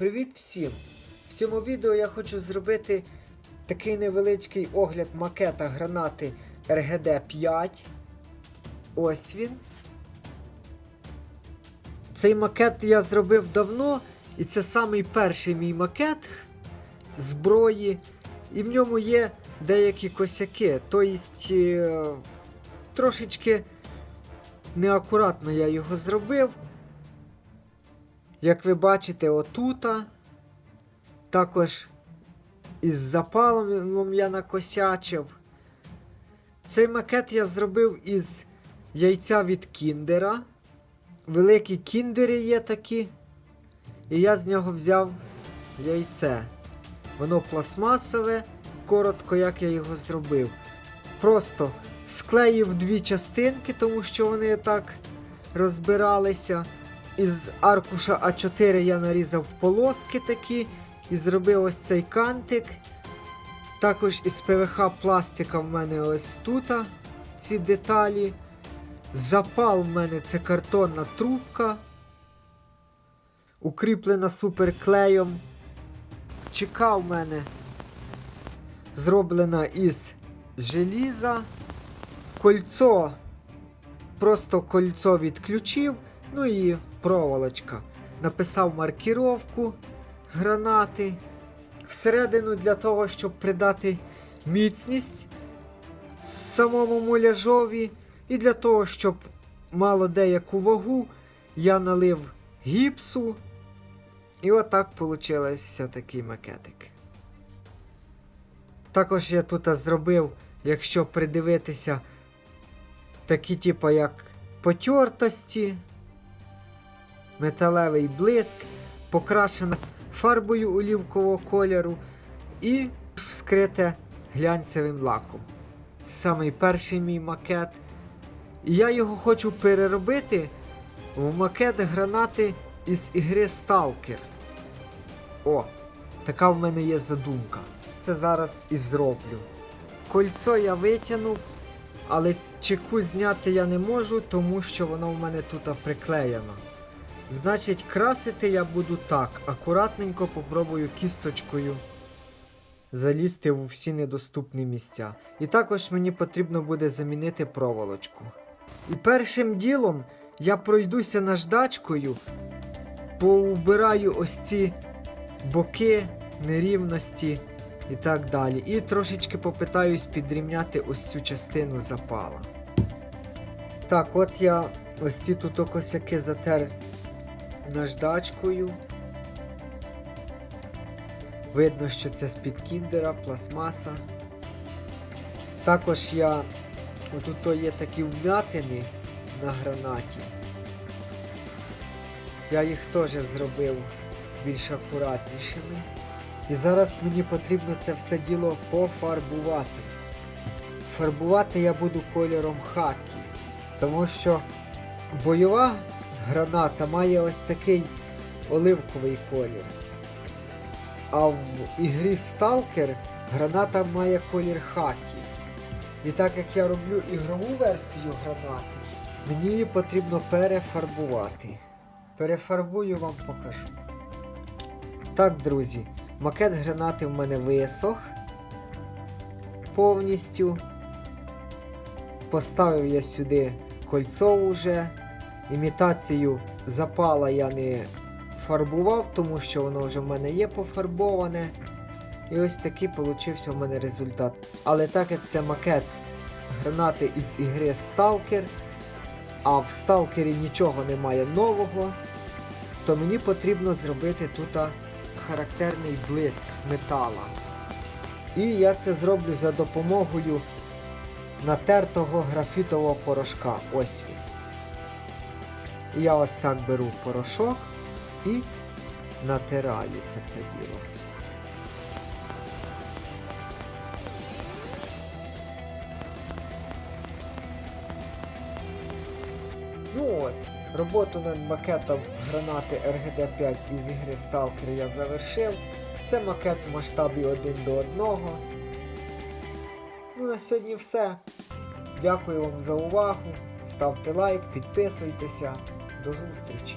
Привіт всім! В цьому відео я хочу зробити такий невеличкий огляд макета гранати РГД 5. Ось він. Цей макет я зробив давно, і це самий перший мій макет зброї. І в ньому є деякі косяки. Тобто, е, трошечки неакуратно я його зробив. Як ви бачите, отута. Також із запалом я накосячив. Цей макет я зробив із яйця від кіндера. Великі кіндери є такі. І я з нього взяв яйце. Воно пластмасове, коротко, як я його зробив. Просто склеїв дві частинки, тому що вони так розбиралися. Із аркуша А4 я нарізав полоски такі і зробив ось цей кантик. Також із ПВХ пластика в мене ось тут ці деталі. Запал в мене це картонна трубка. Укріплена суперклеєм. Чека в мене зроблена із желіза. Кольцо. Просто кольцо відключив. Ну і проволочка. Написав маркіровку гранати. Всередину для того, щоб придати міцність самому муляжові. І для того, щоб мало деяку вагу, я налив гіпсу. І отак вийшов такий макетик. Також я тут зробив, якщо придивитися, такі, типу, як потертості, металевий блиск, покрашена фарбою олівкового кольору і вскрите глянцевим лаком. Це самий перший мій макет. І я його хочу переробити в макет гранати із ігри Stalker. О, така в мене є задумка. Це зараз і зроблю. Кольцо я витягнув, але чеку зняти я не можу, тому що воно в мене тут приклеєно. Значить, красити я буду так. Акуратненько попробую кісточкою залізти в всі недоступні місця. І також мені потрібно буде замінити проволочку. І першим ділом я пройдуся наждачкою, поубираю ось ці боки, нерівності і так далі. І трошечки попитаюсь підрівняти ось цю частину запала. Так, от я ось ці тут косяки затер наждачкою. Видно, що це з-під кіндера, пластмаса. Також я отут є такі вмятини на гранаті. Я їх теж зробив більш акуратнішими. І зараз мені потрібно це все діло пофарбувати. Фарбувати я буду кольором хакі, тому що бойова граната має ось такий оливковий колір. А в ігрі Stalker граната має колір хакі. І так як я роблю ігрову версію гранати, мені її потрібно перефарбувати. Перефарбую вам покажу. Так, друзі, макет гранати в мене висох повністю. Поставив я сюди кольцо вже. Імітацію запала я не фарбував, тому що воно вже в мене є пофарбоване. І ось такий получився в мене результат. Але так як це макет гранати із ігри Stalker, а в Stalker нічого немає нового, то мені потрібно зробити тут характерний блиск метала. І я це зроблю за допомогою натертого графітового порошка. Ось він. Я ось так беру порошок і натираю це все діло. Ну от, роботу над макетом гранати РГД-5 із ігри Stalker я завершив. Це макет в масштабі 1 до 1. Ну на сьогодні все. Дякую вам за увагу. Ставте лайк, підписуйтеся. До зустрічі!